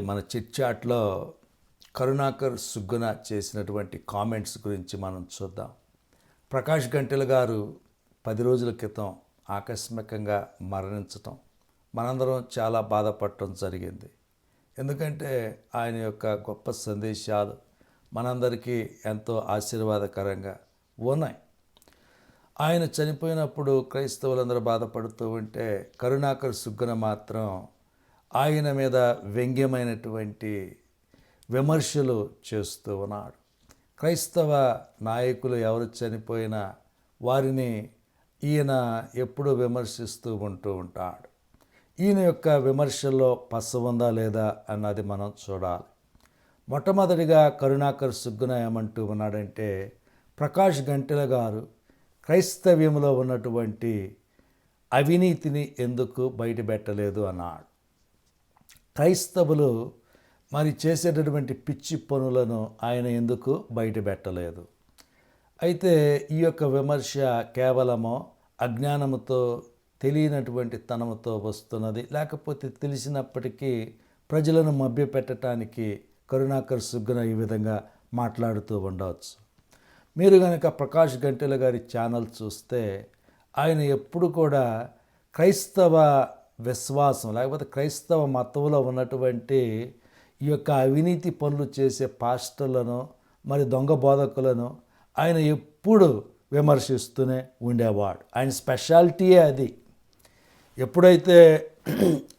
మన చిట్చాట్లో కరుణాకర్ సుగ్గున చేసినటువంటి కామెంట్స్ గురించి మనం చూద్దాం. ప్రకాష్ గంటెల గారు పది రోజుల క్రితం ఆకస్మికంగా మరణించటం మనందరం చాలా బాధపడటం జరిగింది. ఎందుకంటే ఆయన యొక్క గొప్ప సందేశాలు మనందరికీ ఎంతో ఆశీర్వాదకరంగా ఉన్నాయి. ఆయన చనిపోయినప్పుడు క్రైస్తవులందరూ బాధపడుతూ ఉంటే కరుణాకర్ సుగ్గున మాత్రం ఆయన మీద వ్యంగ్యమైనటువంటి విమర్శలు చేస్తూ ఉన్నాడు. క్రైస్తవ నాయకులు ఎవరు చనిపోయినా వారిని ఈయన ఎప్పుడూ విమర్శిస్తూ ఉంటూ ఉంటాడు. ఈయన యొక్క విమర్శల్లో పస్సు ఉందా లేదా అన్నది మనం చూడాలి. మొట్టమొదటిగా కరుణాకర్ సుగ్గున ఏమంటూ ఉన్నాడంటే ప్రకాష్ గంటెల గారు క్రైస్తవ్యంలో ఉన్నటువంటి అవినీతిని ఎందుకు బయటపెట్టలేదు అన్నాడు. క్రైస్తవులు మరి చేసేటటువంటి పిచ్చి పనులను ఆయన ఎందుకు బయటపెట్టలేదు? అయితే ఈ యొక్క విమర్శ కేవలము అజ్ఞానముతో తెలియనటువంటి తనముతో వస్తున్నది. లేకపోతే తెలిసినప్పటికీ ప్రజలను మభ్యపెట్టడానికి కరుణాకర్ సుగ్గున ఈ విధంగా మాట్లాడుతూ ఉండవచ్చు. మీరు కనుక ప్రకాష్ గంటెల గారి ఛానల్ చూస్తే ఆయన ఎప్పుడు కూడా క్రైస్తవ విశ్వాసం లేకపోతే క్రైస్తవ మతంలో ఉన్నటువంటి ఈ యొక్క అవినీతి పనులు చేసే పాస్టర్లను మరి దొంగ బోధకులను ఆయన ఎప్పుడు విమర్శిస్తూనే ఉండేవాడు. ఆయన స్పెషాలిటీయే అది. ఎప్పుడైతే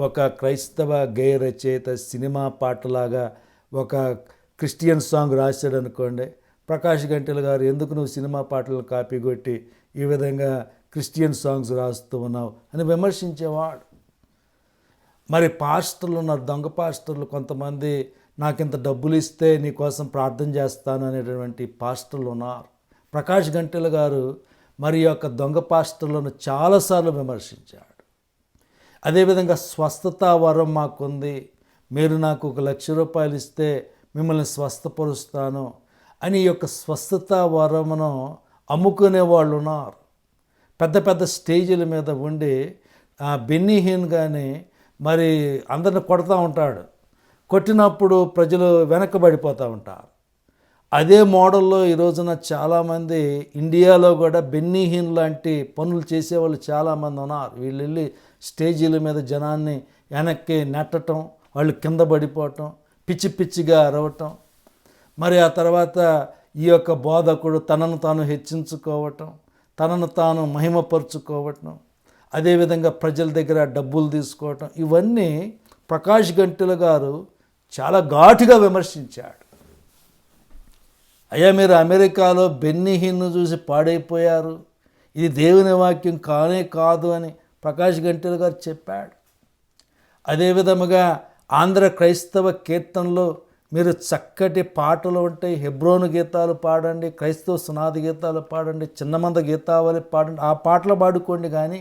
ఒక క్రైస్తవ గేయ రచయిత సినిమా పాటలాగా ఒక క్రిస్టియన్ సాంగ్ రాశాడు అనుకోండి ప్రకాష్ గంటెల గారు ఎందుకు నువ్వు సినిమా పాటలను కాపీ కొట్టి ఈ విధంగా క్రిస్టియన్ సాంగ్స్ రాస్తూ ఉన్నావు? అని విమర్శించేవాడు. మరి పాస్టర్లు ఉన్నారు దొంగ పాస్టర్లు కొంతమంది నాకు ఇంత డబ్బులు ఇస్తే నీకోసం ప్రార్థన చేస్తాను అనేటువంటి పాస్టర్లు ఉన్నారు. ప్రకాష్ గంటెల గారు మరి యొక్క దొంగ పాస్టర్లను చాలాసార్లు విమర్శించాడు. అదేవిధంగా స్వస్థత వరం మాకుంది. మీరు నాకు ఒక లక్ష రూపాయలు ఇస్తే మిమ్మల్ని స్వస్థపరుస్తాను అని యొక్క స్వస్థత వరమును అమ్ముకునే వాళ్ళు ఉన్నారు. పెద్ద పెద్ద స్టేజీల మీద ఉండి బెన్నీహీన్ కానీ మరి అందరిని కొడతా ఉంటాడు. కొట్టినప్పుడు ప్రజలు వెనకబడిపోతూ ఉంటారు. అదే మోడల్లో ఈ రోజున చాలామంది ఇండియాలో కూడా బెన్నీహీన్ లాంటి పనులు చేసేవాళ్ళు చాలామంది ఉన్నారు. వీళ్ళు వెళ్ళి స్టేజీల మీద జనాన్ని వెనక్కి నెట్టడం వాళ్ళు కింద పడిపోవటం పిచ్చి పిచ్చిగా అరవటం. మరి ఆ తర్వాత ఈ యొక్క బోధకుడు తనను తాను హెచ్చించుకోవటం తనను తాను మహిమపరుచుకోవటం. అదేవిధంగా ప్రజల దగ్గర డబ్బులు తీసుకోవటం ఇవన్నీ ప్రకాష్ గంటెల గారు చాలా ఘాటుగా విమర్శించాడు. అయ్యా మీరు అమెరికాలో బెన్నిహీన్ను చూసి పాడైపోయారు. ఇది దేవుని వాక్యం కానే కాదు అని ప్రకాష్ గంటెల గారు చెప్పాడు. అదేవిధముగా ఆంధ్ర క్రైస్తవ కీర్తనలో మీరు చక్కటి పాటలు ఉంటాయి హెబ్రోను గీతాలు పాడండి క్రైస్తవ సునాది గీతాలు పాడండి చిన్నమంద గీతావళి పాడండి ఆ పాటలు పాడుకోండి కానీ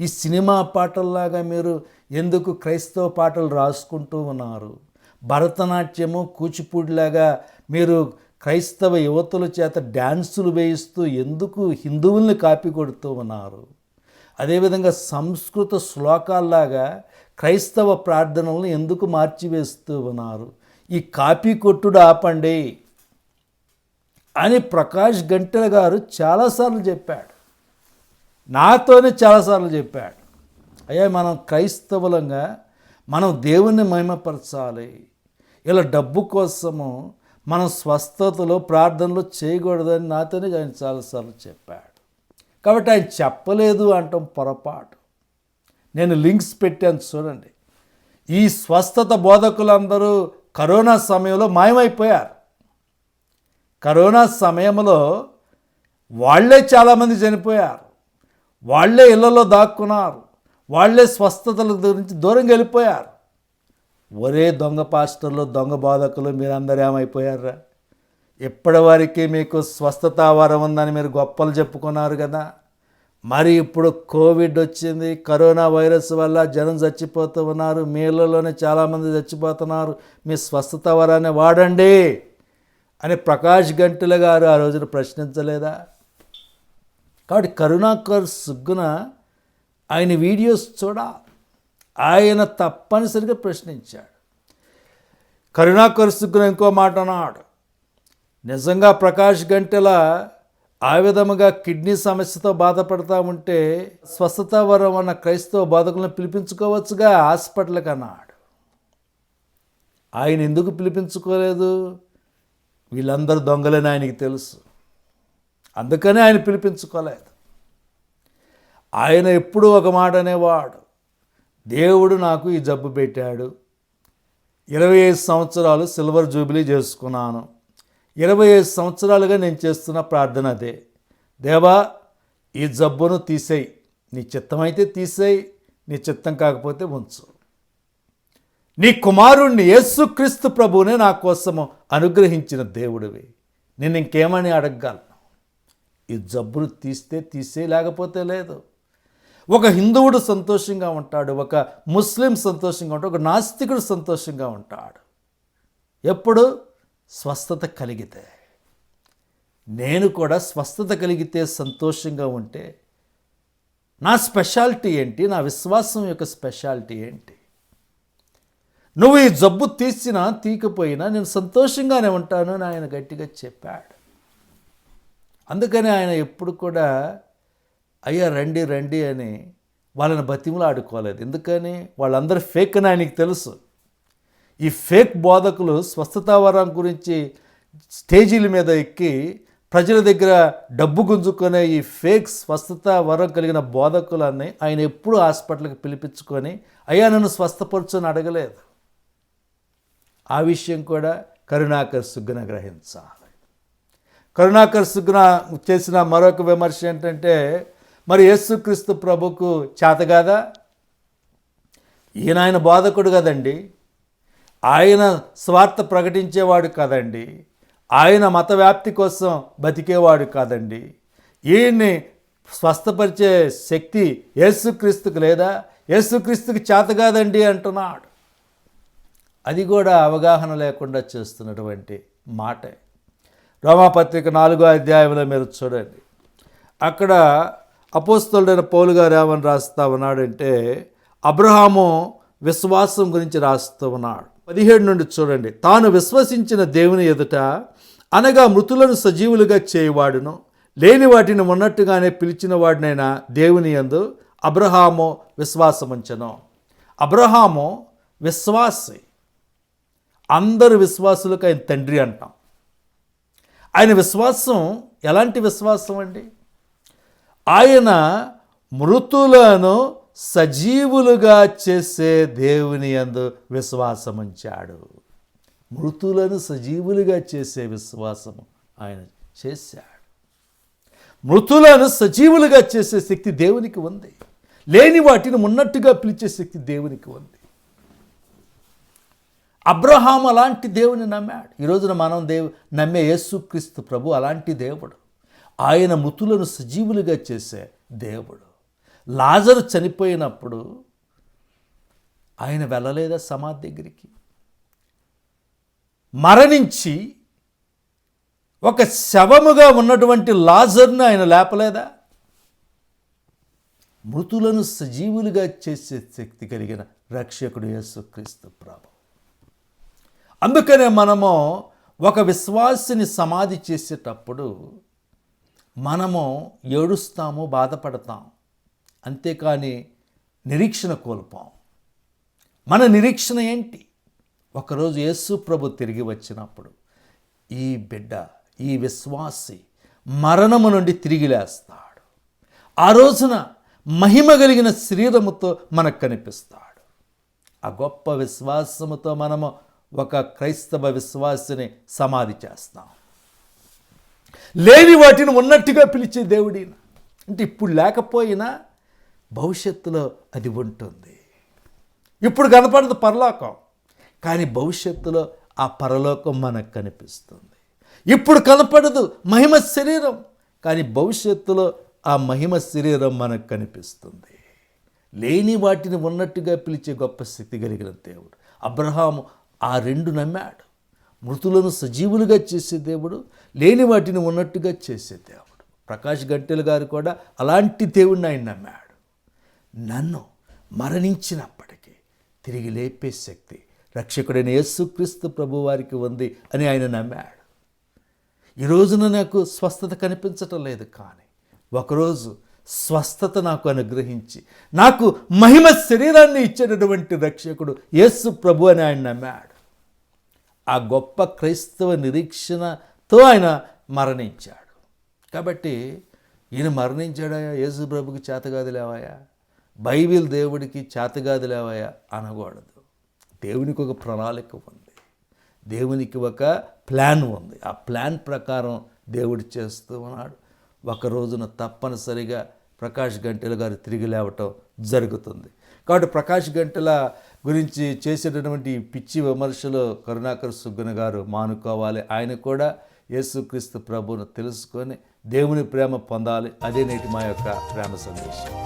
ఈ సినిమా పాటల్లాగా మీరు ఎందుకు క్రైస్తవ పాటలు రాసుకుంటూ ఉన్నారు? భరతనాట్యము కూచిపూడిలాగా మీరు క్రైస్తవ యువతుల చేత డ్యాన్సులు వేయిస్తూ ఎందుకు హిందువుల్ని కాపీ కొడుతూ ఉన్నారు? అదేవిధంగా సంస్కృత శ్లోకాల్లాగా క్రైస్తవ ప్రార్థనలను ఎందుకు మార్చివేస్తూ ఉన్నారు? ఈ కాపీ కొట్టుడు ఆపండి అని ప్రకాష్ గంటెల గారు చాలాసార్లు చెప్పాడు. నాతోనే చాలాసార్లు చెప్పాడు. అయ్యా మనం క్రైస్తవులంగా మనం దేవుణ్ణి మహిమపరచాలి. ఇలా డబ్బు కోసము మనం స్వస్థతలో ప్రార్థనలు చేయకూడదని నాతోనే ఆయన చాలాసార్లు చెప్పాడు. కాబట్టి ఆయన చెప్పలేదు అంటాం పొరపాటు. నేను లింక్స్ పెట్టాను చూడండి. ఈ స్వస్థత బోధకులందరూ కరోనా సమయంలో మాయమైపోయారు. కరోనా సమయంలో వాళ్ళే చాలామంది చనిపోయారు. వాళ్ళే ఇళ్ళలో దాక్కున్నారు. వాళ్ళే స్వస్థతల గురించి దూరంగా వెళ్ళిపోయారు. ఒరే దొంగ పాస్టర్లు దొంగ బాధకులు మీరందరూ ఏమైపోయారా ఇప్పటి వరకు మీకు స్వస్థత వరం ఉందని మీరు గొప్పలు చెప్పుకున్నారు కదా. మరి ఇప్పుడు కోవిడ్ వచ్చింది కరోనా వైరస్ వల్ల జనం చచ్చిపోతూ ఉన్నారు మీళ్ళలోనే చాలామంది చచ్చిపోతున్నారు మీ స్వస్థత వరాన్ని వాడండి అని ప్రకాష్ గంటుల గారు ఆ రోజున ప్రశ్నించలేదా? కాబట్టి కరుణాకర్ సుగ్గున ఆయన వీడియోస్ చూడ ఆయన తప్పనిసరిగా ప్రశ్నించాడు. కరుణాకరుస్తున్న ఇంకో మాట అన్నాడు. నిజంగా ప్రకాష్ గంటెల ఆ విధముగా కిడ్నీ సమస్యతో బాధపడతా ఉంటే స్వస్థత వరం అన్న క్రైస్తవ బాధకులను పిలిపించుకోవచ్చుగా హాస్పిటల్కి అన్నాడు. ఆయన ఎందుకు పిలిపించుకోలేదు? వీళ్ళందరూ దొంగలని ఆయనకి తెలుసు. అందుకనే ఆయన పిలిపించుకోలేదు. ఆయన ఎప్పుడూ ఒక మాట అనేవాడు దేవుడు నాకు ఈ జబ్బు పెట్టాడు. ఇరవై ఐదు సంవత్సరాలు సిల్వర్ జూబిలీ చేసుకున్నాను. ఇరవై ఐదు సంవత్సరాలుగా నేను చేస్తున్న ప్రార్థన అదే. దేవా ఈ జబ్బును తీసేయి. నీ చిత్తమైతే తీసేయి నీ చిత్తం కాకపోతే ఉంచు. నీ కుమారుణ్ణి యేసుక్రీస్తు ప్రభువునే నా కోసము అనుగ్రహించిన దేవుడివి. నేను ఇంకేమని అడగగలను? ఈ జబ్బును తీస్తే తీసే లేకపోతే లేదు. ఒక హిందువుడు సంతోషంగా ఉంటాడు ఒక ముస్లిం సంతోషంగా ఉంటాడు ఒక నాస్తికుడు సంతోషంగా ఉంటాడు. ఎప్పుడు? స్వస్థత కలిగితే. నేను కూడా స్వస్థత కలిగితే సంతోషంగా ఉంటే నా స్పెషాలిటీ ఏంటి? నా విశ్వాసం యొక్క స్పెషాలిటీ ఏంటి? నువ్వు ఈ జబ్బు తీసినా తీకపోయినా నేను సంతోషంగానే ఉంటాను అని ఆయన గట్టిగా చెప్పాడు. అందుకని ఆయన ఎప్పుడు కూడా అయ్యా రండి రండి అని వాళ్ళని బతిములు ఆడుకోలేదు ఎందుకని? వాళ్ళందరూ ఫేక్ అని ఆయనకి తెలుసు. ఈ ఫేక్ బోధకులు స్వస్థతా వరం గురించి స్టేజీల మీద ఎక్కి ప్రజల దగ్గర డబ్బు గుంజుకునే ఈ ఫేక్ స్వస్థత వరం కలిగిన బోధకులన్నీ ఆయన ఎప్పుడూ హాస్పిటల్కి పిలిపించుకొని అయ్యా నన్ను స్వస్థపరచని అడగలేదు. ఆ విషయం కూడా కరుణాకర్ సుగ్గున గ్రహించాలి. కరుణాకర్ సుగ్న చేసిన మరొక విమర్శ ఏంటంటే మరి యేసుక్రీస్తు ప్రభుకు చేత కాదా? ఈయన ఆయన బోధకుడు కదండి. ఆయన స్వార్థ ప్రకటించేవాడు కదండి. ఆయన మత వ్యాప్తి కోసం బతికేవాడు కాదండి. ఈయన్ని స్వస్థపరిచే శక్తి యేసుక్రీస్తుకు లేదా? యేసుక్రీస్తుకి చేత కాదండి అంటున్నాడు. అది కూడా అవగాహన లేకుండా చేస్తున్నటువంటి మాటే. రోమాపత్రిక నాలుగో అధ్యాయంలో మీరు చూడండి. అక్కడ అపోస్తలుడైన పౌలు గారు ఏమని రాస్తా ఉన్నాడంటే అబ్రహాము విశ్వాసం గురించి రాస్తూ ఉన్నాడు. పదిహేడు నుండి చూడండి. తాను విశ్వసించిన దేవుని ఎదుట అనగా మృతులను సజీవులుగా చేయవాడును. లేని వాటిని ఉన్నట్టుగానే పిలిచిన వాడినైనా దేవుని యందు అబ్రహాము విశ్వాసముంచను అబ్రహాము విశ్వాసి. అందరు విశ్వాసులకు ఆయన తండ్రి అంటాం. ఆయన విశ్వాసం ఎలాంటి విశ్వాసం అండి? ఆయన మృతులను సజీవులుగా చేసే దేవుని యందు విశ్వాసముంచాడు మృతులను సజీవులుగా చేసే విశ్వాసము ఆయన చేశాడు. మృతులను సజీవులుగా చేసే శక్తి దేవునికి ఉంది. లేని వాటిని ఉన్నట్టుగా పిలిచే శక్తి దేవునికి ఉంది. అబ్రహాం అలాంటి దేవుని నమ్మాడు. ఈ రోజున మనం దేవు నమ్మే యేసుక్రీస్తు ప్రభు అలాంటి దేవుడు. ఆయన మృతులను సజీవులుగా చేసే దేవుడు. లాజరు చనిపోయినప్పుడు ఆయన వెళ్ళలేదా సమాధి దగ్గరికి? మరణించి ఒక శవముగా ఉన్నటువంటి లాజర్ను ఆయన లేపలేదా? మృతులను సజీవులుగా చేసే శక్తి కలిగిన రక్షకుడు యేసుక్రీస్తు ప్రభు. అందుకనే మనము ఒక విశ్వాసిని సమాధి చేసేటప్పుడు మనము ఏడుస్తాము బాధపడతాం. అంతేకాని నిరీక్షణ కోల్పోం. మన నిరీక్షణ ఏంటి? ఒకరోజు యేసు ప్రభు తిరిగి వచ్చినప్పుడు ఈ బిడ్డ ఈ విశ్వాసి మరణము నుండి తిరిగి లేస్తాడు. ఆ రోజున మహిమ కలిగిన శరీరముతో మనకు కనిపిస్తాడు. ఆ గొప్ప విశ్వాసముతో మనము ఒక క్రైస్తవ విశ్వాసిని సమాధి చేస్తాం. లేని వాటిని ఉన్నట్టుగా పిలిచే దేవుడిన అంటే ఇప్పుడు లేకపోయినా భవిష్యత్తులో అది ఉంటుంది. ఇప్పుడు కనపడదు పరలోకం కానీ భవిష్యత్తులో ఆ పరలోకం మనకు కనిపిస్తుంది. ఇప్పుడు కనపడదు మహిమ శరీరం కానీ భవిష్యత్తులో ఆ మహిమ శరీరం మనకు కనిపిస్తుంది. లేని వాటిని ఉన్నట్టుగా పిలిచే గొప్ప శక్తి కలిగిన దేవుడు. అబ్రహాము ఆ రెండు నమ్మాడు. మృతులను సజీవులుగా చేసే దేవుడు లేని వాటిని ఉన్నట్టుగా చేసే దేవుడు. ప్రకాష్ గంటెలు గారు కూడా అలాంటి దేవుడిని ఆయన నమ్మాడు. నన్ను మరణించినప్పటికీ తిరిగి లేపే శక్తి రక్షకుడైన యేసుక్రీస్తు ప్రభు వారికి ఉంది అని ఆయన నమ్మాడు. ఈ రోజున నాకు స్వస్థత కనిపించటం లేదు కానీ ఒకరోజు స్వస్థత నాకు అనుగ్రహించి నాకు మహిమ శరీరాన్ని ఇచ్చినటువంటి రక్షకుడు యేసు ప్రభు అని ఆయన నమ్మాడు. ఆ గొప్ప క్రైస్తవ నిరీక్షణతో ఆయన మరణించాడు. కాబట్టి ఈయన మరణించాడా? యేసు ప్రభుకి చేతగాది లేవాయా? బైబిల్ దేవుడికి చేతగాది లేవాయా? అనకూడదు. దేవునికి ఒక ప్రణాళిక ఉంది. దేవునికి ఒక ప్లాన్ ఉంది. ఆ ప్లాన్ ప్రకారం దేవుడు చేస్తూ ఉన్నాడు. ఒక రోజున తప్పనిసరిగా ప్రకాష్ గంటెల గారు తిరిగి లేవటం జరుగుతుంది. కాబట్టి ప్రకాష్ గంటెల గురించి చేసేటటువంటి పిచ్చి విమర్శలు కరుణాకర్ సుగ్గన గారు మానుకోవాలి. ఆయన కూడా యేసుక్రీస్తు ప్రభువును తెలుసుకొని దేవుని ప్రేమ పొందాలి. అదే నేటి మా యొక్క ప్రేమ సందేశం.